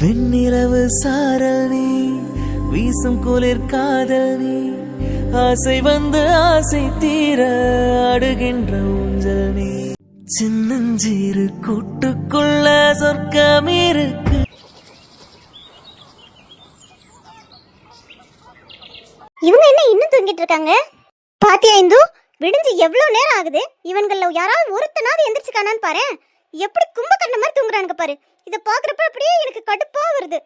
வெண்ணிலவு சாரல் நீ வீசும் குளிர் காதல் நீ ஆசை வந்து ஆசை தீர அடுகின்ற ஊஞ்சல் நீ. சின்னஞ்சீரு கூட்டுக்குள்ள சொர்க்கம் இருக்கு இவங்க என்ன இன்னும் தூங்கிட்டு இருக்காங்க? பாத்தியா இந்து விடிஞ்சு எவ்வளவு நேரம் ஆகுது? இவங்கள யாராவது ஒருத்தனாவது எந்திரிச்சுக்கானான்னு பாரு எப்படி கும்பகர்ண மாதிரி தூங்குறானுங்க பாரு. இத பாக்குறப்ப அப்படியே எனக்கு கடுப்பா வருது.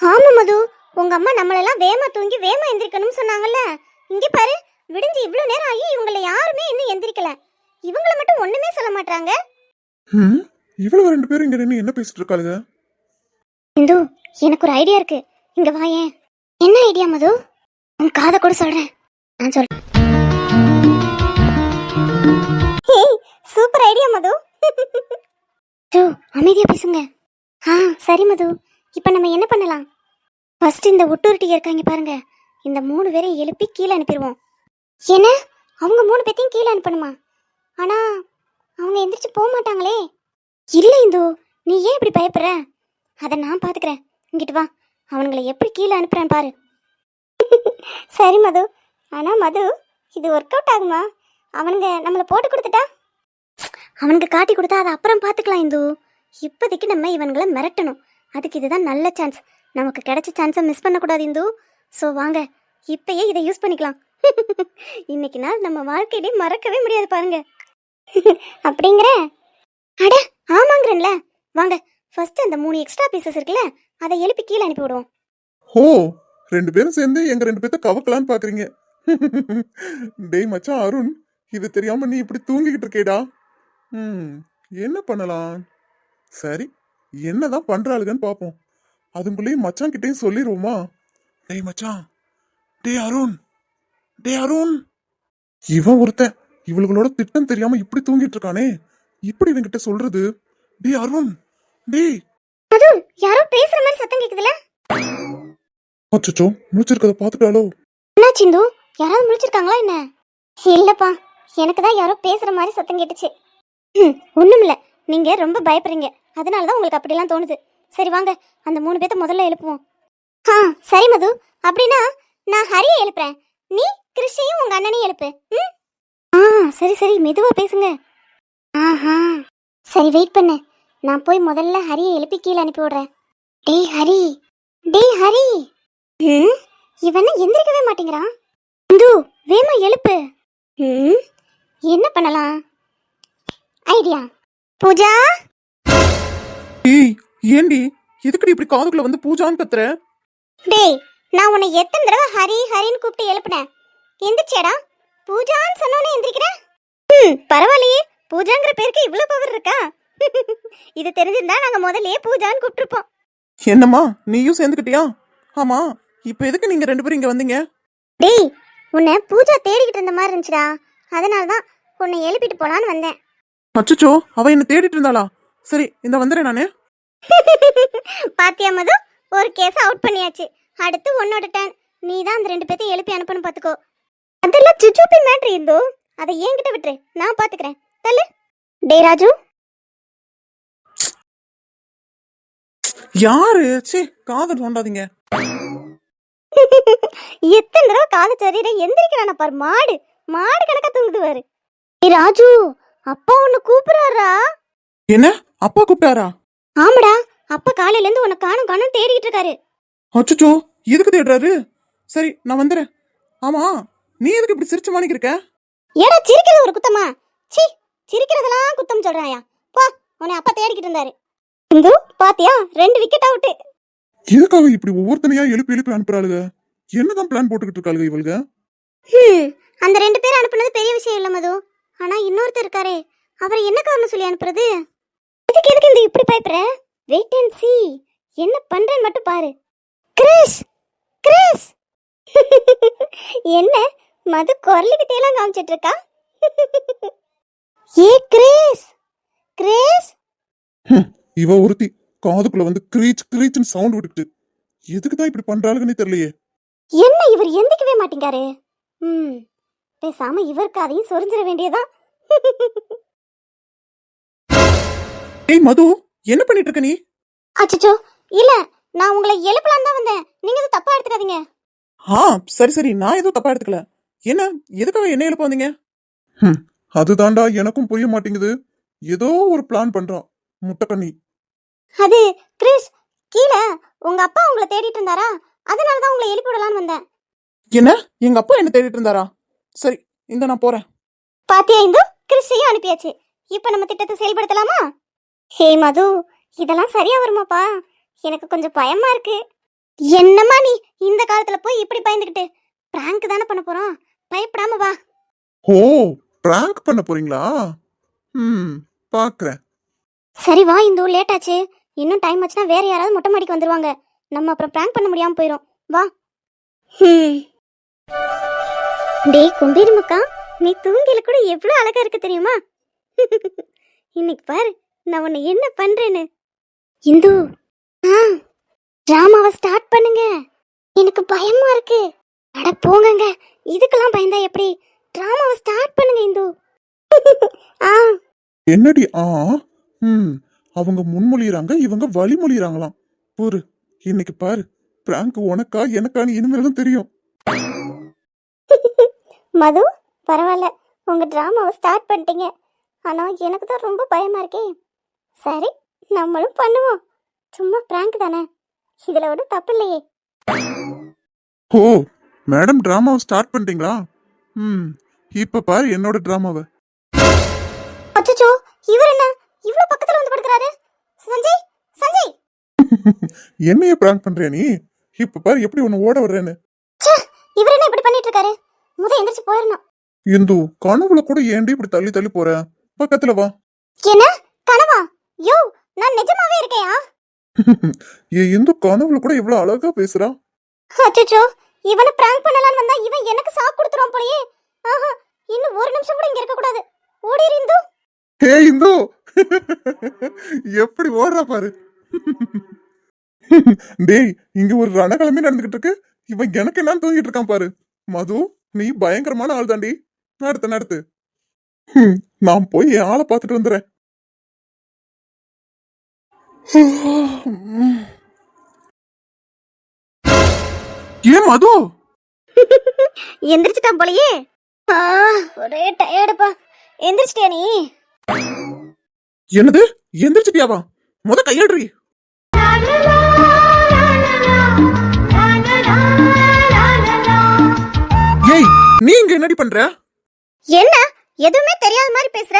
ஆமா மது. உங்க அம்மா நம்மளெல்லாம் வேமா தூங்கி வேமா எந்திரிக்கணும்னு சொன்னாங்கல்ல. இங்க பாரு விடிஞ்சு இவ்வளவு நேரம் ஆகி இவங்கள யாருமே இன்னும் எந்திரிக்கல. இவங்கள மட்டும் ஒண்ணுமே சொல்ல மாட்டாங்க ம் இவ்வளவு ரெண்டு பேரும் இங்க நின்று என்ன பேசிட்டு இருக்காளுங்க? இந்து எனக்கு ஒரு ஐடியா இருக்கு. இங்க வாயேன் என்ன ஐடியா மது? உன் காதை கூட சொல்றேன். நான் சொல்றேன் சூப்பர் ஐடியா மது அமைதியா பேசுங்க. ஆ சரி மது. இப்போ நம்ம என்ன பண்ணலாம்? ஃபர்ஸ்ட் இந்த ஒட்டுருட்டி இருக்காங்க பாருங்க. இந்த மூணு பேரையும் எழுப்பி கீழே அனுப்பிடுவோம். என்ன? அவங்க மூணு பேர்த்தையும் கீழே அனுப்பணுமா? ஆனா அவங்க எந்திரிச்சு போக மாட்டாங்களே. இல்லை இந்து நீ ஏன் இப்படி பயப்படுற? அதை நான் பார்த்துக்கிறேன் இங்கிட்டு வா. அவனுங்களை எப்படி கீழே அனுப்புறேன் பாரு. சரி மது. ஆனா மது இது ஒர்க் அவுட் ஆகுமா? அவனுங்க நம்மளை போட்டு கொடுத்துட்டா? அவனுக்கு காட்டி கொடுத்தா அதை அப்புறம் பார்த்துக்கலாம் இந்து. இப்போதைக்கு நம்ம இவன்களை மிரட்டணும். அதுக்கு இதுதான் நல்ல சான்ஸ் நமக்கு கிடைச்ச சான்ஸை மிஸ் பண்ணக்கூடாது இந்து. ஸோ வாங்க. இப்பயே இதை யூஸ் பண்ணிக்கலாம். இன்னைக்கு நாள் நம்ம வாழ்க்கையிலே மறக்கவே முடியாது பாருங்க. அப்படிங்கிற? அட ஆமாங்கிறேன்ல. வாங்க. ஃபர்ஸ்ட் அந்த மூணு எக்ஸ்ட்ரா பீசஸ் இருக்குல்ல அதை எழுப்பி கீழே அனுப்பி விடுவோம். ஓ ரெண்டு பேரும் சேர்ந்து எங்க ரெண்டு பேர்த்த கவக்கலான்னு பாக்குறீங்க. டேய் மச்சான் அருண் இது தெரியாம நீ இப்படி தூங்கிக்கிட்டு இருக்கேடா. ம் என்ன பண்ணலாம்? சரி என்னதான் பண்றாளுகன்னு பாப்போம். அதுக்குள்ளேயும் மச்சான் கிட்டயும் சொல்லிடுவோமா டேய் மச்சான் டேய் அருண் டேய் அருண். இவன் ஒருத்தன் இவளுகளோட திட்டம் தெரியாம இப்படி தூங்கிட்டு இருக்கானே. இப்படி இவன்கிட்ட சொல்றது? டேய் அருண் டேய். அது யாரோ பேசுற மாதிரி சத்தம் கேக்குதுல? அச்சச்சோ முடிச்சிருக்கத பாத்துட்டாலோ என்ன சிந்து யாராவது முடிச்சிருக்காங்களா என்ன? இல்லப்பா எனக்கு தான் யாரோ பேசுற மாதிரி சத்தம் கேட்டுச்சு. ம் நீங்கள் நீங்க ரொம்ப பயப்படுறீங்க. அதனால தான் உங்களுக்கு அப்படிலாம் தோணுது. சரி வாங்க அந்த மூணு பேத்த முதல்ல எழுப்புவோம். ஆ சரி மது. அப்படின்னா நான் ஹரியை எழுப்புறேன். நீ கிருஷ்ணையும் உங்க அண்ணனையும் எழுப்பு. ம்? ஆ சரி சரி. மெதுவா பேசுங்க. ஆஹா. சரி வெயிட் பண்ணு. நான் போய் முதல்ல ஹரியை எழுப்பி கீழே அனுப்பி விடுறேன். டேய் ஹரி. டேய் ஹரி. ம்? இவன் எந்திரிக்கவே மாட்டேங்கிறான். இந்து வேமா எழுப்பு. ம்? என்ன பண்ணலாம்? ஐடியா. பூஜா? ஏய் ஏண்டி? எதுக்குடி இப்படி காதுக்குள்ள வந்து பூஜான்னு கத்துற? டேய் நான் உன்னை எத்தனை தடவை ஹரி ஹரின்னு கூப்பிட்டு எழுப்புனேன். எந்திரிச்சேடா. பூஜான்னு சொன்னோன்னே எந்திரிக்கிறேன் ம் பரவாயில்லையே. பூஜாங்கிற பேருக்கு இவ்வளோ பவர் இருக்கா? இது தெரிஞ்சிருந்தா நாங்கள் முதல்லயே பூஜான்னு கூப்பிட்டுருப்போம். என்னம்மா நீயும் சேர்ந்துக்கிட்டியா ஆமா இப்ப எதுக்கு நீங்க ரெண்டு பேரும் இங்க வந்தீங்க? டேய் உன்னை பூஜா தேடிக்கிட்டு இருந்த மாதிரி இருந்துச்சுடா. அதனால தான் உன்னை எழுப்பிட்டு போலான்னு வந்தேன். அச்சச்சோ அவ என்ன தேடிட்டு இருந்தாளா? சரி இந்த வந்துடுறேன் நானு. பாத்தியா மது? ஒரு கேஸ் அவுட் பண்ணியாச்சு. அடுத்து உன்னோட டர்ன் நீ தான் அந்த ரெண்டு பேத்தையும் எழுப்பி அனுப்பணும் பாத்துக்கோ. அதெல்லாம் சுச்சுப்பி மேட்ரு இருந்தோ அதை என்கிட்ட விட்டுரு. நான் பாத்துக்கிறேன். தள்ளு. டே ராஜு. யாரு? சே காதல் தோண்டாதீங்க. எத்தனை தடவை காது சரியிட எந்திரிக்கிறான பாரு. மாடு. மாடு கணக்கா தூங்குது பாரு. டேய் ராஜு. அப்பா உன்னை கூப்பிடுறாரா? என்ன? அப்பா கூப்பிட்டாரா? ஆமாடா அப்பா காலையில இருந்து உன்னை காணும் காணும் தேடிக்கிட்டு இருக்காரு. அச்சச்சோ எதுக்கு தேடுறாரு? சரி நான் வந்துடுறேன் ஆமா நீ எதுக்கு இப்படி சிரிச்ச மாணிக்கு இருக்க? ஏடா சிரிக்கிறது ஒரு குத்தமா? சி சிரிக்கிறதெல்லாம் குத்தம் சொல்றாயா? போ உன்னை அப்பா தேடிக்கிட்டு இருந்தாரு. இந்து பாத்தியா? ரெண்டு விக்கெட் அவுட்டு எதுக்காக இப்படி ஒவ்வொருத்தனையா எழுப்பி எழுப்பி அனுப்புறாளுங்க என்னதான் பிளான் போட்டுக்கிட்டு இருக்காளுங்க இவளுங்க அந்த ரெண்டு பேர் அனுப்புனது பெரிய விஷயம் இல்ல மது. ஆனா இன்னொருத்தர் இருக்காரே அவர் என்ன காரணம் சொல்லி அனுப்புறது? இதுக்கு எதுக்கு இந்த இப்படி பயப்படுற வெயிட் அண்ட் see. என்ன பண்றேன்னு மட்டும் பாரு. கிறிஸ்! கிறிஸ்! என்ன? மது குரலி வித்தையெல்லாம் காமிச்சிட்டு இருக்கா? ஏ கிறிஸ்! கிறிஸ்! இவ ஒருத்தி காதுக்குள்ள வந்து கிரீச் கிரீச்னு சவுண்ட் விட்டுக்கிட்டு எதுக்கு தான் இப்படி பண்றாளுங்கன்னே தெரியலையே. என்ன இவர் எந்திக்கவே மாட்டேங்காரு? ம். பேசாம இவருக்கு அதையும் சொரிஞ்சிட வேண்டியதான் ஏய் மது என்ன பண்ணிட்டு இருக்க நீ? அச்சச்சோ இல்ல நான் உங்களை எழுப்பலான்னு தான் வந்தேன். நீங்க எதுவும் தப்பா எடுத்துக்காதீங்க. ஆ சரி சரி நான் எதுவும் தப்பா எடுத்துக்கல. என்ன எதுக்காக என்ன எழுப்ப வந்தீங்க? அதுதான்டா எனக்கும் புரிய மாட்டேங்குது. ஏதோ ஒரு பிளான் பண்றான் முட்டைக்கண்ணி அது கிறிஸ் கீழே உங்க அப்பா உங்களை தேடிட்டு இருந்தாரா? அதனால தான் உங்களை எழுப்பி விடலான்னு வந்தேன். என்ன? எங்க அப்பா என்ன தேடிட்டு இருந்தாரா? சரி இந்த நான் போறேன். பாத்தியா இந்து? கிறிஸ்டையும் அனுப்பியாச்சு. இப்போ நம்ம திட்டத்தை செயல்படுத்தலாமா? ஹே மது இதெல்லாம் சரியா வருமாப்பா. எனக்கு கொஞ்சம் பயமா இருக்கு. என்னம்மா நீ இந்த காலத்துல போய் இப்படி பயந்துக்கிட்டு பிராங்க் தானே பண்ண போறோம். பயப்படாம வா. ஓ பிராங்க் பண்ண போறீங்களா? ம் பாக்குறேன். சரி வா இந்து லேட் ஆச்சு. இன்னும் டைம் ஆச்சுன்னா வேற யாராவது மொட்டை மாடிக்கு வந்துருவாங்க. நம்ம அப்புறம் பிராங்க் பண்ண முடியாம போயிடும் வா. ஹம். டேய் கும்பீர் முக்கா நீ தூங்கில கூட எவ்வளோ அழகா இருக்கு தெரியுமா? இன்னைக்கு பாரு நான் உன்னை என்ன பண்றேன்னு. இந்து ஆ டிராமாவை ஸ்டார்ட் பண்ணுங்க. எனக்கு பயமா இருக்கு. அட போங்கங்க இதுக்கெல்லாம் பயந்தா எப்படி? டிராமாவை ஸ்டார்ட் பண்ணுங்க இந்து. ஆ. என்னடி ஆ? ம் அவங்க முன்மொழியறாங்க இவங்க வழிமொழியறாங்களாம். பொறு இன்னைக்கு பாரு பிராங்க் உனக்கா எனக்கான்னு இனிமேல் தான் தெரியும். மது பரவாயில்ல. உங்க டிராமாவை ஸ்டார்ட் பண்ணிட்டீங்க. ஆனா எனக்கு தான் ரொம்ப பயமா இருக்கே. சரி நம்மளும் பண்ணுவோம். சும்மா பிராங்க் தானே. இதுல ஒன்றும் தப்பு இல்லையே. ஓ மேடம் டிராமாவை ஸ்டார்ட் பண்ணிட்டீங்களா? ம் இப்ப பாரு என்னோட டிராமாவை அச்சச்சோ இவர் என்ன? இவ்வளவு பக்கத்துல வந்து படுக்கிறாரு. சஞ்சய் சஞ்சய்! என்னைய பிராங்க் பண்றியா நீ? இப்ப பாரு எப்படி உன்னை ஓட வர்றேன்னு இவர் என்ன இப்படி பண்ணிட்டு இருக்காரு? முத எந்திரிச்சு போயிடணும் இந்து கனவுல கூட ஏன்டி இப்படி தள்ளி தள்ளி போற? பக்கத்துல வா. என்ன? கனவா? யோ நான் நிஜமாவே இருக்கேயா? ஏ இந்து கனவுல கூட இவ்வளவு அழகா பேசுறா. அச்சச்சோ இவனை பிராங்க் பண்ணலாம்னு வந்தா இவன் எனக்கு சாக்கு கொடுத்துருவான் போலயே. ஆஹா இன்னும் ஒரு நிமிஷம் கூட இங்க இருக்க கூடாது ஓடிரு இந்து. ஹே இந்து. எப்படி ஓடுறா பாரு. டேய் இங்க ஒரு ரணகலமே நடந்துகிட்டு இருக்கு. இவன் எனக்கு என்ன தூங்கிட்டு இருக்கான் பாரு. மது நீ பயங்கரமான ஆள் தாண்டி. நடத்து நடத்து. நான் போய் என் ஆளை பார்த்துட்டு வந்துடுறேன். ஏன் மது? எந்திரிச்சிட்டான் போலயே. ஒரே டயர்டுப்பா எந்திரிச்சிட்டியா நீ? என்னது? எந்திரிச்சிட்டியாவா? முத கையடுறி என்னடி பண்ற? என்ன? எதுவுமே தெரியாத மாதிரி பேசுற.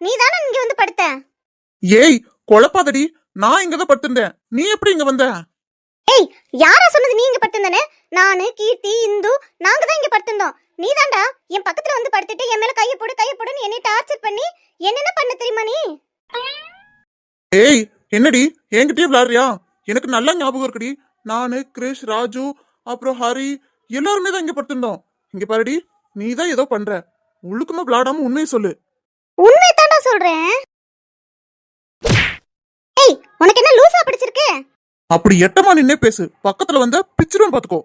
நீ தானே இங்க வந்து படுத்த. ஏய் குழப்பாதடி. நான் இங்க தான் படுத்திருந்தேன். நீ எப்படி இங்க வந்த? ஏய் யாரா சொன்னது நீ இங்க படுத்திருந்தனே நானு கீர்த்தி இந்து நாங்க தான் இங்க படுத்திருந்தோம். நீ தான்டா என் பக்கத்துல வந்து படுத்துட்டு என் மேல கைய போடு கைய போடுன்னு என்னை டார்ச்சர் பண்ணி என்னென்ன பண்ண தெரியுமா நீ? ஏய் என்னடி? என்கிட்டயே விளாடுறியா எனக்கு நல்ல ஞாபகம் இருக்குடி. நானு கிரிஷ் ராஜு அப்புறம் ஹரி எல்லாருமே தான் இங்க படுத்திருந்தோம். இங்க பாருடி. நீ தான் ஏதோ பண்ற. உள்ளுக்குமா விளாடாம உண்மையை சொல்லு. உண்மை தாண்டா சொல்றேன். ஏய் உனக்கு என்ன லூசா பிடிச்சிருக்கு? அப்படி எட்டமா நின்னே பேசு. பக்கத்துல வந்த பிச்சிரும் பாத்துக்கோ.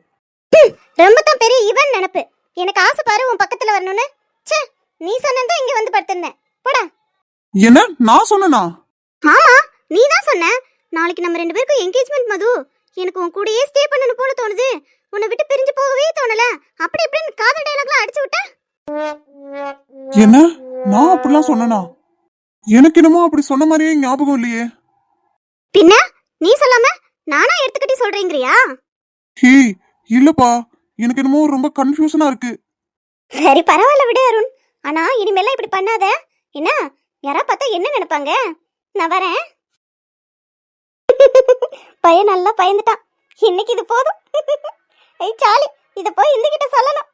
ரொம்ப தான் பெரிய இவன் நினப்பு. எனக்கு ஆசை பாரு உன் பக்கத்துல வரணும்னு. ச்சே நீ சொன்னதான் இங்க வந்து படுத்திருந்தேன். போடா. என்ன? நான் சொன்னனா? ஆமா நீ தான் சொன்ன. நாளைக்கு நம்ம ரெண்டு பேருக்கும் என்கேஜ்மெண்ட் மது. எனக்கு உன் கூடயே ஸ்டே பண்ணணும் போல தோணுது. உன்னை விட்டு பிரிஞ்சு போகவே தோணல. அப்படி இப்படின்னு காதல் டைலாக்லாம் அடிச்சு விட்ட? என்ன? நான் அப்படிலாம் சொன்னனா? எனக்கு என்னமோ அப்படி சொன்ன மாதிரியே ஞாபகம் இல்லையே. பின்ன? நீ சொல்லாம நானா எடுத்துக்கிட்டு சொல்றீங்கறியா? ஹே இல்லப்பா. எனக்கு என்னமோ ரொம்ப கன்ஃபியூஷனா இருக்கு. சரி பரவாயில்ல விடு அருண். ஆனா இனிமேலாம் இப்படி பண்ணாத. என்ன? யாரா பார்த்தா என்ன நினைப்பாங்க? நான் வரேன். பையன் நல்லா பயந்துட்டான். இன்னைக்கு இது போதும். ஐ சாலி இத போய் இந்துகிட்ட சொல்லணும்.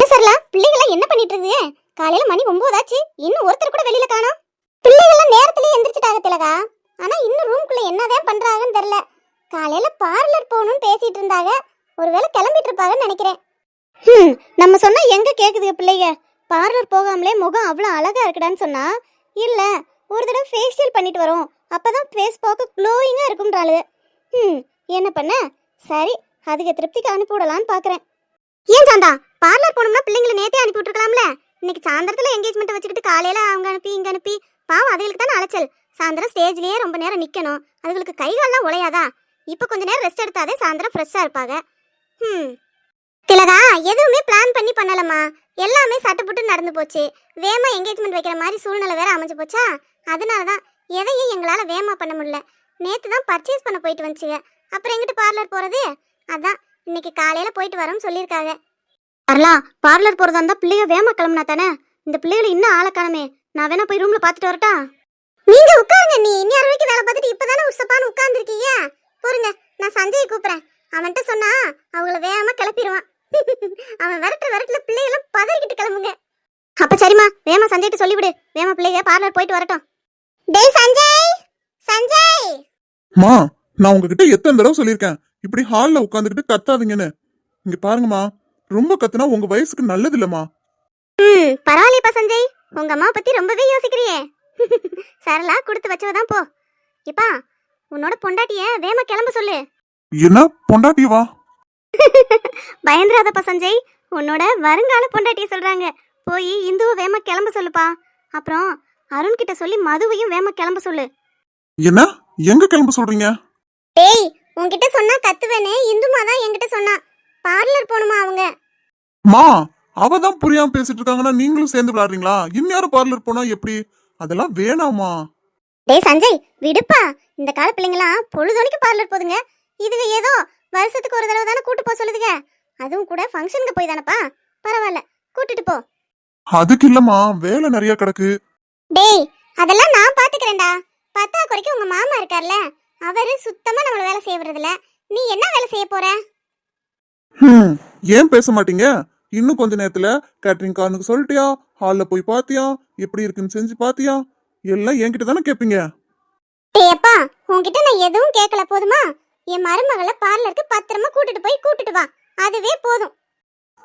சரில பிள்ளைகள என்ன பண்ணிட்டு இருக்கு? காலையில மணி ஒன்பதாச்சு இன்னும் ஒருத்தர் கூட வெளியில காணோம். பிள்ளைகள் நேரத்திலேயே எந்திரிச்சிட்டாங்க திலகா. ஆனா இன்னும் ரூம்குள்ள என்னதான் பண்றாங்கன்னு தெரியல. காலையில பார்லர் போகணும்னு பேசிட்டு இருந்தாங்க. ஒருவேளை கிளம்பிட்டு இருப்பாங்கன்னு நினைக்கிறேன். நம்ம சொன்னா எங்க கேக்குதுங்க பிள்ளைங்க? பார்லர் போகாமலே முகம் அவ்வளோ அழகா இருக்குடான்னு சொன்னா இல்ல ஒரு தடவை ஃபேஷியல் பண்ணிட்டு வரோம். அப்பதான் ஃபேஸ் பார்க்க க்ளோயிங்காக இருக்கும்ன்றாளு ம் என்ன பண்ண? சரி அதுக்கு திருப்திக்கு அனுப்பி விடலான்னு பார்க்குறேன் ஏன் சாந்தா? பார்லர் போனோம்னா பிள்ளைங்களை நேத்தே அனுப்பி விட்டுருக்கலாம்ல இன்னைக்கு சாயந்தரத்தில் என்கேஜ்மெண்ட் வச்சுக்கிட்டு காலையில் அவங்க அனுப்பி இங்கே அனுப்பி. பாவம் அதுகளுக்கு தானே அலைச்சல். சாயந்தரம் ஸ்டேஜ்லேயே ரொம்ப நேரம் நிற்கணும் அதுங்களுக்கு கைகால்லாம் உழையாதா? இப்போ கொஞ்ச நேரம் ரெஸ்ட் எடுத்தாதே சாயந்தரம் ஃப்ரெஷ்ஷாக இருப்பாங்க ம் திலகா எதுவுமே பிளான் பண்ணி பண்ணலம்மா. எல்லாமே சட்டுப்புட்டு நடந்து போச்சு. வேமா என்கேஜ்மெண்ட் வைக்கிற மாதிரி சூழ்நிலை வேற அமைஞ்சு போச்சா? அதனால தான் எதையும் எங்களால் வேமா பண்ண முடியல. நேற்று தான் பர்ச்சேஸ் பண்ண போயிட்டு வந்துச்சுங்க. அப்புறம் எங்கிட்டு பார்லர் போகிறது அதான் இன்னைக்கு காலையில் போயிட்டு வரோம்னு சொல்லியிருக்காங்க. வரலாம் பார்லர் போகிறதா இருந்தால் பிள்ளைங்க வேமா கிளம்புனா தானே? இந்த பிள்ளைகளை இன்னும் ஆளை நான் வேணா போய் ரூமில் பார்த்துட்டு வரட்டா? நீங்க உட்காருங்க நீ இன்னும் வரைக்கும் வேலை பார்த்துட்டு இப்பதானே உசப்பான்னு உட்கார்ந்துருக்கீங்க? போருங்க நான் சஞ்சயை கூப்பிடுறேன். அவன்கிட்ட சொன்னா அவங்கள வேகமா கிளப்பிடுவான். அவன் விரட்டுற விரட்டுல பிள்ளைகளும் பதறிக்கிட்டு கிளம்புங்க. அப்ப சரிம்மா வேமா சஞ்சய்கிட்ட சொல்லிவிடு. வேமா பிள்ளைங்க பார்லர் போயிட்டு வரட்டும். டேய் சஞ்சய்! சஞ்சய்! மா நான் உங்ககிட்ட எத்தனை தடவை சொல்லியிருக்கேன். இப்படி ஹால்ல உட்காந்துக்கிட்டு கத்தாதீங்கன்னு. இங்க பாருங்கம்மா ரொம்ப கத்துனா உங்க வயசுக்கு நல்லது இல்லம்மா ம் பரவாயில்லையப்பா சஞ்சய். உங்க அம்மா பத்தி ரொம்பவே யோசிக்கிறியே. சரளா கொடுத்து வச்சவதான் போ. இப்பா உன்னோட பொண்டாட்டிய வேமா கிளம்ப சொல்லு. என்ன பொண்டாட்டி வா பயந்துராதப்பா சஞ்சய். உன்னோட வருங்கால பொண்டாட்டிய சொல்றாங்க. போய் இந்துவை வேமா கிளம்ப சொல்லுப்பா. அப்புறம் அருண் கிட்ட சொல்லி மதுவையும் வேமா கிளம்ப சொல்லு. என்ன? எங்க கிளம்ப சொல்றீங்க? டேய் உன்கிட்ட சொன்னா கத்துவேனே. இந்துமா தான் என்கிட்ட சொன்னா. பார்லர் போணுமா அவங்க? மா அவ தான் புரியாம பேசிட்டு இருக்காங்கன்னா நீங்களும் சேர்ந்து விளையாடுறீங்களா? இந்நேரம் பார்லர் போனா எப்படி? அதெல்லாம் வேணாமா? டேய் சஞ்சய் விடுப்பா. இந்த கால பிள்ளைங்களாம் பொழுதுனைக்கு பார்லர் போதுங்க. இதுங்க ஏதோ வருஷத்துக்கு ஒரு தடவை தானே கூட்டு போக சொல்லுதுங்க. அதுவும் கூட ஃபங்க்ஷனுக்கு போய் தானப்பா. பரவாயில்ல கூட்டிட்டு போ. அதுக்கு இல்லம்மா வேலை நிறைய கிடக்கு. டேய் அதெல்லாம் நான் பாத்துக்கிறேன்டா. பத்தா குறைக்கு உங்க மாமா இருக்கார்ல அவரு சுத்தமா நம்மள வேலை செய்ய விடுறதில்ல. நீ என்ன வேலை செய்ய போற? ஹம், ஏன் பேச மாட்டீங்க? இன்னும் கொஞ்ச நேரத்துல கேட்டரிங் காரனுக்கு சொல்லிட்டியா? ஹால்ல போய் பாத்தியா? எப்படி இருக்குன்னு செஞ்சு பாத்தியா? எல்லாம் என்கிட்ட தானே கேப்பீங்க? டேய் அப்பா உன்கிட்ட நான் எதுவும் கேட்கல போதுமா? என் மருமகளை பார்லருக்கு பத்திரமா கூட்டிட்டு போய் கூட்டிட்டு வா. அதுவே போதும்.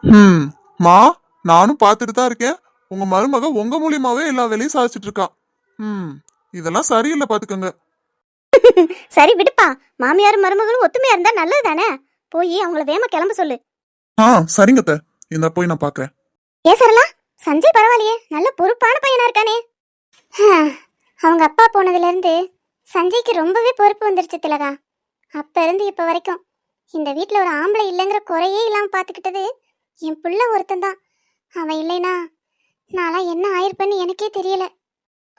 ஹம் மா நானும் பார்த்துட்டு தான் இருக்கேன். உங்க மருமக உங்க மூலியமாவே எல்லா வேலையும் சாதிச்சிட்டு இருக்கா. ம் இதெல்லாம் சரியில்லை பாத்துக்கோங்க. சரி விடுப்பா. மாமியாரும் மருமகளும் ஒத்துமையா இருந்தா நல்லது தானே போய் அவங்கள வேமா கிளம்ப சொல்லு. ஆ சரிங்க அத்தை. இந்த போய் நான் பாக்குறேன். ஏ சரலா சஞ்சய் பரவாயில்லையே. நல்ல பொறுப்பான பையனா இருக்கானே. அவங்க அப்பா போனதுல இருந்து சஞ்சய்க்கு ரொம்பவே பொறுப்பு வந்துருச்சு திலகா. அப்ப இருந்து இப்ப வரைக்கும் இந்த வீட்ல ஒரு ஆம்பளை இல்லைங்கிற குறையே இல்லாம பாத்துக்கிட்டது என் புள்ள ஒருத்தன்தான் அவன் இல்லைனா நான்லாம் என்ன ஆயிருப்பேன்னு எனக்கே தெரியல.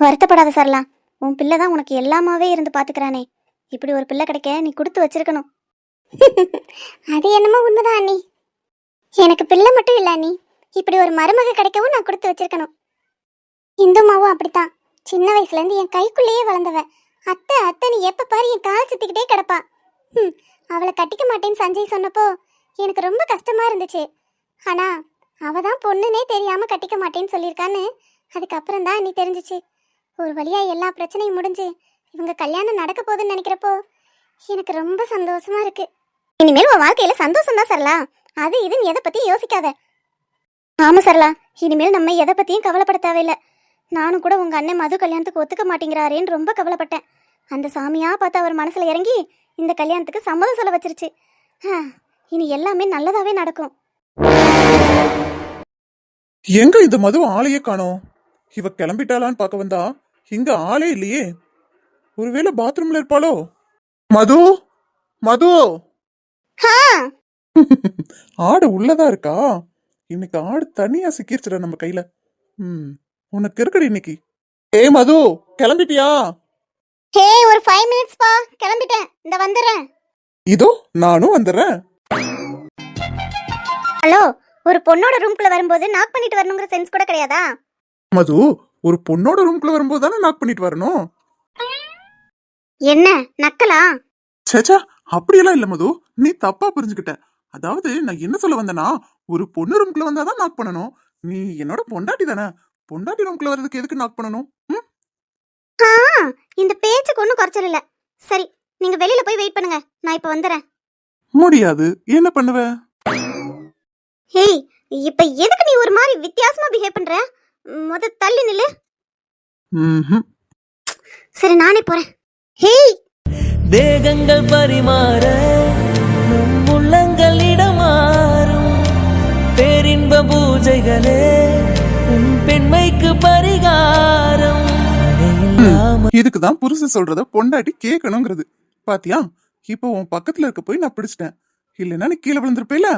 வருத்தப்படாத சரலா உன் பிள்ளை தான் உனக்கு எல்லாமாவே இருந்து பாத்துக்கிறானே. இப்படி ஒரு பிள்ளை கிடைக்க நீ கொடுத்து வச்சிருக்கணும். அது என்னமோ உண்மைதான் அண்ணி. எனக்கு பிள்ளை மட்டும் இல்ல அண்ணி இப்படி ஒரு மருமக கிடைக்கவும் நான் கொடுத்து வச்சிருக்கணும். இந்துமாவும் அப்படித்தான். சின்ன வயசுல இருந்து என் கைக்குள்ளேயே வளர்ந்தவ. அத்தை அத்தை நீ எப்ப பாரு என் கால் சுத்திக்கிட்டே கிடப்பா. ஹம், அவளை கட்டிக்க மாட்டேன்னு சஞ்சய் சொன்னப்போ எனக்கு ரொம்ப கஷ்டமா இருந்துச்சு. ஆனா அவ தான் பொண்ணுனே தெரியாம கட்டிக்க மாட்டேன்னு சொல்லியிருக்கான்னு. அதுக்கப்புறம் தான் நீ தெரிஞ்சிச்சு. ஒரு வழியா எல்லா பிரச்சனையும் முடிஞ்சு இவங்க கல்யாணம் நடக்க போகுதுன்னு நினைக்கிறப்போ எனக்கு ரொம்ப சந்தோஷமா இருக்கு. இனிமேல் உன் வாழ்க்கையில சந்தோஷம் தான் சரலா அது இதுன்னு எதை பத்தி யோசிக்காத. ஆமா சரலா இனிமேல் நம்ம எதை பத்தியும் கவலைப்பட தேவையில்ல. நானும் கூட உங்க அண்ணன் மது கல்யாணத்துக்கு ஒத்துக்க மாட்டேங்கிறாரேன்னு ரொம்ப கவலைப்பட்டேன். அந்த சாமியா பார்த்து அவர் மனசுல இறங்கி இந்த கல்யாணத்துக்கு சம்மதம் சொல்ல வச்சிருச்சு. இனி எல்லாமே நல்லதாவே நடக்கும். எங்க இந்த மது ஆளையே காணோம்? இவ கிளம்பிட்டாளான்னு பார்க்க வந்தா இங்க ஆளே இல்லையே. ஒருவேளை பாத்ரூம்ல இருப்பாளோ? மது? மது? ஆடு உள்ளதா இருக்கா? இன்னைக்கு ஆடு தனியா சிக்கிருச்சுடா நம்ம கையில. ம் உனக்கு இருக்கடி இன்னைக்கு. ஏய் மது கிளம்பிட்டியா? ஹே ஒரு ஃபைவ் மினிட்ஸ் பா. கிளம்பிட்டேன். இந்த வந்துடுறேன். இதோ நானும் வந்துடுறேன். ஹலோ ஒரு பொண்ணோட ரூம்குள்ள வரும்போது நாக் பண்ணிட்டு வரணுங்கிற சென்ஸ் கூட கிடையாதா? மது ஒரு பொண்ணோட ரூம்குள்ள வரும்போது தானே நாக் பண்ணிட்டு வரணும்? என்ன நக்கலா? சேச்சா அப்படியெல்லாம் இல்ல மது. நீ தப்பா புரிஞ்சுக்கிட்ட. அதாவது நான் என்ன சொல்ல வந்தேன்னா ஒரு பொண்ணு ரூம்குள்ள வந்தாதான் நாக் பண்ணணும். நீ என்னோட பொண்டாட்டி தானே. பொண்டாட்டி ரூம்குள்ள வர்றதுக்கு எதுக்கு நாக் பண்ணணும்? இந்த பேச்சுக்கு ஒன்றும் குறைச்சல் இல்ல. சரி நீங்க வெளியில போய் வெயிட் பண்ணுங்க. நான் இப்ப வந்துடுறேன் முடியாது. என்ன பண்ணுவ? ஹேய் இப்ப எதுக்கு நீ ஒரு மாதிரி வித்தியாசமா பிஹேவ் பண்ற? முத தள்ளி நில்லு. சரி நானே போறேன். ஹேய்! தேகங்கள் பரிமாற நம் உள்ளங்கள் இடமாறும். பேரின்ப பூஜைகளே உன் பெண்மைக்கு பரிகாரம். இதுக்கு தான் புருஷன் சொல்றத பொண்டாட்டி கேட்கணுங்கிறது. பாத்தியா? இப்போ உன் பக்கத்துல இருக்க போய் நான் பிடிச்சிட்டேன். இல்லைன்னா நீ கீழே விழுந்திருப்பேல?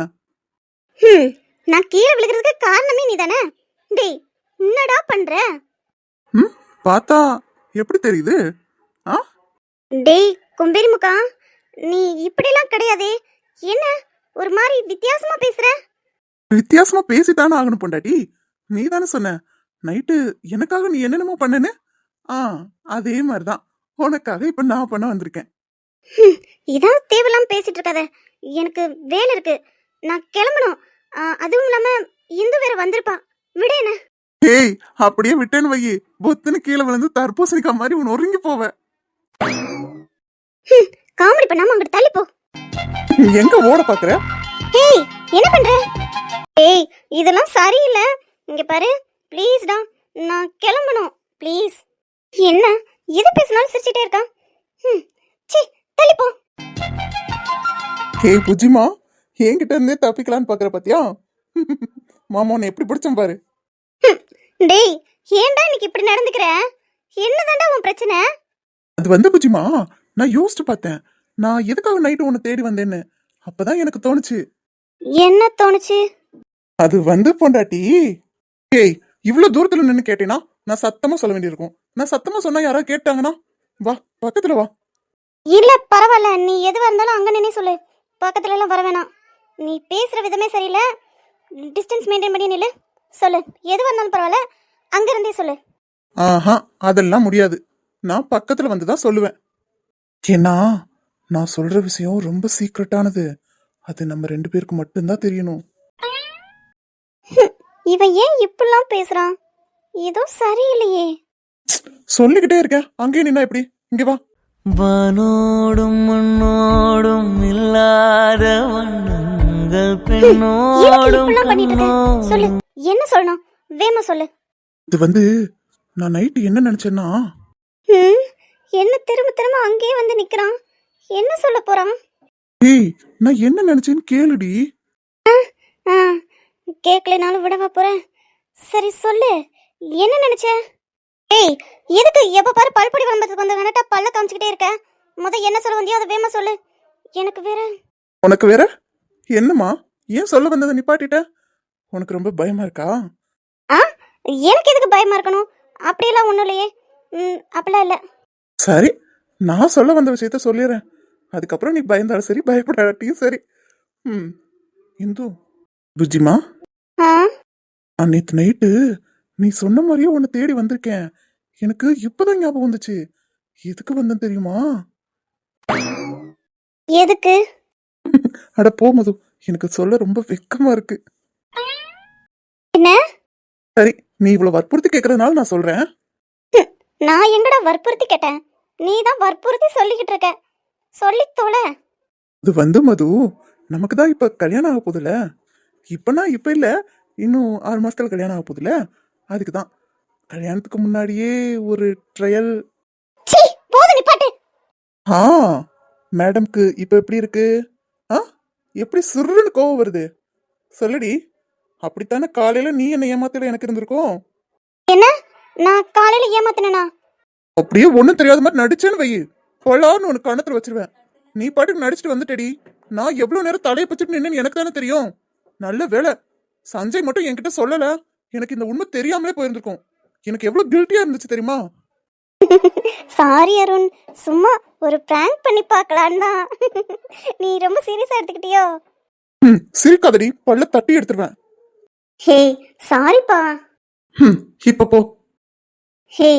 ஹம், நான் கீழே விழுகிறதுக்கு காரணமே நீ தானே டேய் என்னடா பண்ற? ம் பார்த்தா எப்படி தெரியுது? ஆ? டேய் கும்பேரி முக்கா நீ இப்படிலாம் கிடையாதே. என்ன ஒரு மாதிரி வித்தியாசமா பேசுற? வித்தியாசமா பேசித்தானே ஆகணும் பொண்டாட்டி. நீ தானே சொன்ன நைட்டு எனக்காக நீ என்னென்னமோ பண்ணனு? ஆ அதே மாதிரிதான். உனக்காக இப்ப நான் பண்ண வந்திருக்கேன். இதான் தேவையில்லாம பேசிட்டு இருக்காத. எனக்கு வேலை இருக்கு. நான் கிளம்பணும். இந்து வேற வந்திருப்பா விட என்ன ஏய் அப்படியே விட்டேன்னு வையி. பொத்துன்னு கீழே விழுந்து தர்பூசணிக்கா மாதிரி உன் ஒருங்கி போவ. காமெடி பண்ணாம அங்கிட்டு தள்ளி போ. எங்க ஓட பாக்குற? ஏய் என்ன பண்ற? ஏய் இதெல்லாம் சரியில்லை. இங்க பாரு ப்ளீஸ்டா நான் கிளம்பணும் ப்ளீஸ் என்ன எது பேசினாலும் சிரிச்சிட்டே இருக்கான் ம் சி தள்ளி போ. ஏய் புஜிமா என்கிட்ட இருந்தே தப்பிக்கலான்னு பாக்குற பாத்தியா? மாமா உன்னை எப்படி பிடிச்சேன் பாரு. டேய் ஏன்டா இன்னைக்கு இப்படி நடந்துக்கிற? என்னதான்டா உன் பிரச்சனை? அது வந்து புஜிமா நான் யோசிச்சு பார்த்தேன். நான் எதுக்காக நைட்டு உன்னை தேடி வந்தேன்னு. அப்பதான் எனக்கு தோணுச்சு. என்ன தோணுச்சு? அது வந்து பொண்டாட்டி. ஏய் இவ்வளவு தூரத்துல நின்னு கேட்டேனா? நான் சத்தமா சொல்ல வேண்டியிருக்கும். நான் சத்தமா சொன்னா யாராவது கேட்டாங்கன்னா? வா பக்கத்துல வா. இல்ல பரவாயில்ல. நீ எதுவா இருந்தாலும் அங்க நின்னே சொல்லு. பக்கத்துல எல்லாம் வர வேணாம். நீ பேசுற விதமே சரியில்லை. டிஸ்டன்ஸ் மெயின்டைன் பண்ணி நில்லு. சொல்லு. எதுவா இருந்தாலும் பரவாயில்ல. அங்க இருந்தே சொல்லு. ஆஹா அதெல்லாம் முடியாது. நான் பக்கத்துல வந்து தான் சொல்லுவேன். ஏன்னா நான் சொல்ற விஷயம் ரொம்ப சீக்ரெட்டானது அது நம்ம ரெண்டு பேருக்கு மட்டும்தான் தெரியணும். இவன் ஏன் இப்படிலாம் பேசுறான்? ஏதோ சரியில்லையே. சொல்லிக்கிட்டே இருக்கேன். அங்கேயே நின்னா எப்படி? இங்க வா. வானோடும் சொல்லு. என்ன சொல்லணும்? வேமா சொல்லு. இது வந்து நான் நைட்டு என்ன நினைச்சேன்னா? என்ன திரும்ப திரும்ப அங்கேயே வந்து நிக்கிறான். என்ன சொல்ல போறான்? ஏய் நான் என்ன நினைச்சேன்னு கேளுடி. ஆ கேட்கலனாலும் விடவா போறேன். சரி சொல்லு. என்ன நினைச்ச? ஏய் எதுக்கு? எப்ப பாரு பல்பொடி விளம்பரத்துக்கு வந்து வேணட்டா பல்ல காமிச்சுக்கிட்டே இருக்க. முத என்ன சொல்ல வந்தியோ அதை வேமா சொல்லு. எனக்கு வேற. உனக்கு வேற? என்னம்மா? ஏன் சொல்ல வந்ததை நிப்பாட்டிட்ட? உனக்கு ரொம்ப பயமா இருக்கா? ஆ? எனக்கு எதுக்கு பயமா இருக்கணும்? அப்படியெல்லாம் ஒன்றும் இல்லையே. ம் அப்படிலாம் இல்லை. சரி நான் சொல்ல வந்த விஷயத்த சொல்லிடுறேன் அதுக்கப்புறம் நீ பயந்தாலும் சரி பயப்படாட்டியும் சரி. ம் இந்து புஜிமா ஆ? நேற்று நைட்டு நீ சொன்ன மாதிரியே உன்னை தேடி வந்திருக்கேன். எனக்கு இப்பதான் ஞாபகம் வந்துச்சு. எதுக்கு வந்தேன் தெரியுமா? எதுக்கு? அட போ மது. எனக்கு சொல்ல ரொம்ப வெக்கமா இருக்கு. என்ன? சரி நீ இவ்வளவு வற்புறுத்தி கேட்கறதுனால நான் சொல்றேன். நான் எங்கடா வற்புறுத்தி கேட்டேன்? நீ தான் வற்புறுத்தி சொல்லிக்கிட்டு இருக்க. சொல்லி தொலை. இது வந்து மது நமக்கு தான் இப்ப கல்யாணம் ஆக போகுதுல இப்பனா இப்ப இல்ல இன்னும் ஆறு மாசத்துல கல்யாணம் ஆக போகுதுல அதுக்கு தான். கல்யாணத்துக்கு முன்னாடியே ஒரு ட்ரையல். போது நிப்பாட்டு ஆ மேடம்க்கு இப்ப எப்படி இருக்கு? எப்படி சுருன்னு கோவம் வருது? சொல்லுடி. அப்படித்தானே காலையில நீ என்ன ஏமாத்தல எனக்கு இருந்திருக்கும்? என்ன? நான் காலையில ஏமாத்தினா அப்படியே ஒண்ணும் தெரியாத மாதிரி நடிச்சேன்னு வை பொலான்னு உனக்கு கணத்துல வச்சிருவேன். நீ பாட்டுக்கு நடிச்சிட்டு வந்துட்டடி. நான் எவ்வளவு நேரம் தலையை பச்சிட்டு நின்னு எனக்கு தானே தெரியும். நல்ல வேலை சஞ்சய் மட்டும் என்கிட்ட சொல்லல. எனக்கு இந்த உண்மை தெரியாமலே போயிருந்திருக்கும். எனக்கு எவ்வளவு கில்ட்டியா இருந்துச்சு தெரியுமா? சாரி அருண் சும்மா ஒரு பிராங்க் பண்ணி பார்க்கலான்னு தான் நீ ரொம்ப சீரியஸா எடுத்துக்கிட்டியோ? ம் சிரிக்காதடி. பல்ல தட்டி எடுத்துருவேன். ஹே சாரிப்பா ம் இப்ப போ. ஹே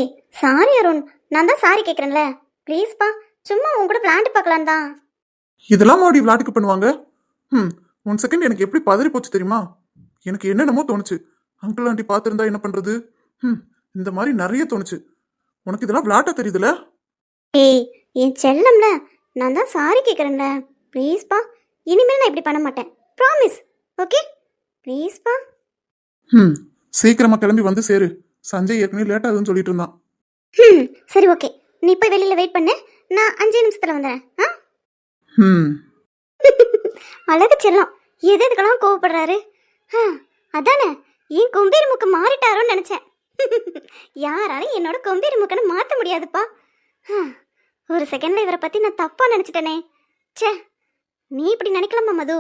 சாரி அருண் நான் தான் சாரி கேட்குறேன்ல ப்ளீஸ்ப்பா சும்மா உன் கூட விளையாண்டு பார்க்கலாம் தான் இதெல்லாம் மறுபடியும் விளையாட்டுக்கு பண்ணுவாங்க. ம் ஒன் செகண்ட் எனக்கு எப்படி பதறி போச்சு தெரியுமா? எனக்கு என்னென்னமோ தோணுச்சு. அங்கிள் ஆண்டி பார்த்துருந்தா என்ன பண்றது? ம் இந்த மாதிரி நிறைய தோணுச்சு. உனக்கு இதெல்லாம் விளையாட்ட தெரியுதுல? ஏய் என் செல்லம்ல நான் தான் சாரி கேட்குறேன்ல ப்ளீஸ்ப்பா இனிமேல் நான் இப்படி பண்ண மாட்டேன். ப்ராமிஸ் ஓகே ப்ளீஸ்ப்பா ம் சீக்கிரமா கிளம்பி வந்து சேரு. சஞ்சய் ஏற்கனவே லேட் ஆகுதுன்னு சொல்லிட்டு இருந்தான். ம் சரி ஓகே நீ போய் வெளியில் வெயிட் பண்ணு. நான் அஞ்சு நிமிஷத்தில் வந்துடுறேன் ஆ? ம் அழகு செல்லம் எது எதுக்கெல்லாம் கோவப்படுறாரு? ஆ, அதானே என் கொம்பேரி முக்கு மாறிட்டாரோன்னு நினைச்சேன். யாராலும் என்னோட கொம்பேரி முக்கனை மாற்ற முடியாதுப்பா. ஒரு செகண்ட்ல இவரை பத்தி நான் தப்பா நினைச்சிட்டேனே. ச்சே நீ இப்படி நினைக்கலாமா மது?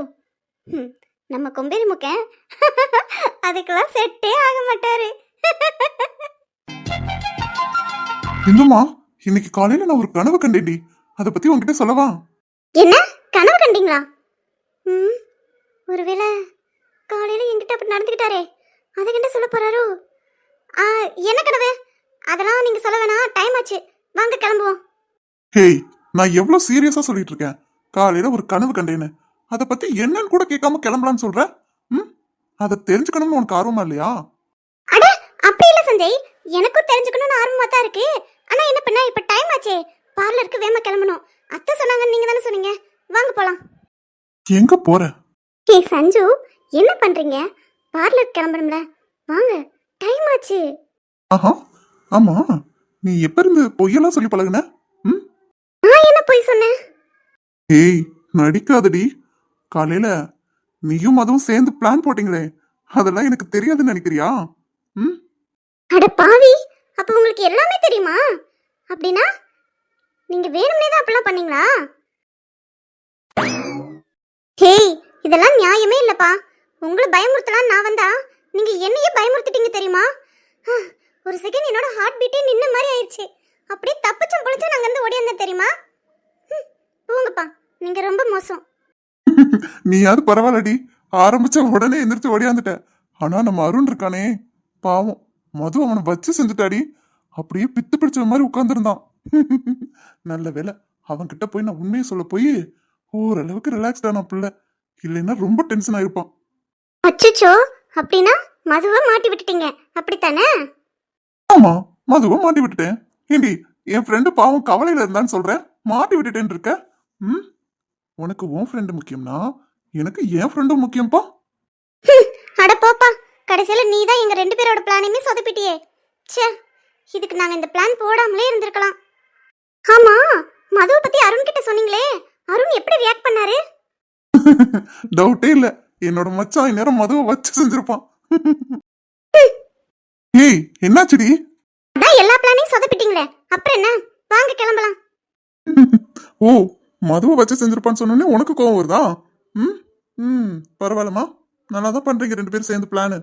நம்ம கொம்பேரி முக்க அதுக்கெல்லாம் செட்டே ஆக மாட்டாரு. இந்துமா இன்னைக்கு காலையில நான் ஒரு கனவு கண்டேன்டி. அதை பத்தி உன்கிட்ட சொல்லவா? என்ன? கனவு கண்டீங்களா? ம் ஒருவேளை காலையில என்கிட்ட அப்படி நடந்துக்கிட்டாரே. அதுக்கிட்ட சொல்ல போறாரோ? என்ன கனவு? அதெல்லாம் நீங்க சொல்ல வேணாம். டைம் ஆச்சு. வாங்க கிளம்புவோம். ஹேய் நான் எவ்வளவு சீரியஸா சொல்லிட்டு இருக்கேன். காலையில ஒரு கனவு கண்டேன்னு. அதை பத்தி என்னன்னு கூட கேட்காம கிளம்பலான்னு சொல்ற? ம்? அதை தெரிஞ்சுக்கணும்னு உனக்கு ஆர்வமா இல்லையா? அட அப்படி இல்ல சஞ்சய். எனக்கும் தெரிஞ்சுக்கணும்னு ஆர்வமா தான் இருக்கு. ஆனா என்ன பண்ண? இப்ப டைம் ஆச்சே. பார்லருக்கு வேமா கிளம்பணும். அத்தை சொன்னாங்க நீங்க தானே சொன்னீங்க. வாங்க போலாம். எங்க போற? ஹே சஞ்சு என்ன பண்றீங்க? பார்லர் கிளம்பணும்ல. வாங்க. டைம் ஆச்சு. ஆஹா ஆமா. நீ எப்ப இருந்து பொய்யெல்லாம் சொல்லி பழகுன? ம்? நான் என்ன போய் சொன்னேன்? ஏய் நடிக்காதடி. காலையில நீயும் அதுவும் சேர்ந்து பிளான் போட்டீங்களே. அதெல்லாம் எனக்கு தெரியாதுன்னு நினைக்கிறியா? ம்? அட பாவி அப்ப உங்களுக்கு எல்லாமே தெரியுமா? அப்படின்னா நீங்க வேணும்னே தான் அப்படிலாம் பண்ணீங்களா? ஹேய் இதெல்லாம் நியாயமே இல்லப்பா. உங்களை பயமுறுத்தலாம் நான் வந்தா நீங்க என்னையே பயமுறுத்திட்டீங்க தெரியுமா? ஒரு செகண்ட் என்னோட ஹார்ட் பீட்டே நின்ன மாதிரி ஆயிடுச்சு அப்படியே தப்பிச்சம் பொழிச்சா நாங்க வந்து ஓடியாந்தேன் தெரியுமா? போங்கப்பா நீங்க ரொம்ப மோசம். நீயாவது பரவாயில்லடி. ஆரம்பிச்ச உடனே எந்திரிச்சு ஓடியாந்துட்ட. ஆனா நம்ம அருண் இருக்கானே. பாவம். மது அவனை வச்சு செஞ்சுட்டாடி. அப்படியே பித்து பிடிச்ச மாதிரி உட்காந்துருந்தான் நல்ல வேலை அவன்கிட்ட போய் நான் உண்மையை சொல்ல போய் ஓரளவுக்கு ரிலாக்ஸ்ட் ஆன பிள்ளை. இல்லைன்னா ரொம்ப டென்ஷன் ஆயிருப்பான். அச்சச்சோ. அப்படின்னா மதுவை மாட்டி விட்டுட்டீங்க. அப்படித்தானே? ஆமா மதுவை மாட்டி விட்டுட்டேன். ஏண்டி என் ஃப்ரெண்டு பாவம் கவலையில இருந்தான்னு சொல்றேன் மாட்டி விட்டுட்டேன்னு இருக்க? ம்? உனக்கு உன் ஃப்ரெண்டு முக்கியம்னா எனக்கு என் ஃப்ரெண்டும் முக்கியம்ப்பா அட போப்பா கடைசியில நீ தான் எங்க ரெண்டு பேரோட பிளானையுமே சொதப்பிட்டியே. ச்சே இதுக்கு நாங்க இந்த பிளான் போடாமலே இருந்திருக்கலாம். ஆமா மதுவை பத்தி அருண் கிட்ட சொன்னீங்களே அருண் எப்படி ரியாக்ட் பண்ணாரு? டவுட்டே இல்ல. என்னோட மச்சான் இந்நேரம் மதுவை வச்சு செஞ்சிருப்பான். ஏய் என்னாச்சுடி? அதான் எல்லா பிளானையும் சொதப்பிட்டீங்களே. அப்புறம் என்ன? வாங்க கிளம்பலாம். ஓ மதுவை வச்சு செஞ்சிருப்பான்னு சொன்னோடனே உனக்கு கோவம் வருதா? ம் ம் பரவாயில்லம்மா. நல்லா தான் பண்றீங்க ரெண்டு பேரும் சேர்ந்து பிளானு.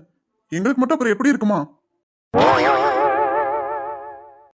எங்களுக்கு மட்டும் அப்புறம் எப்படி இருக்குமா?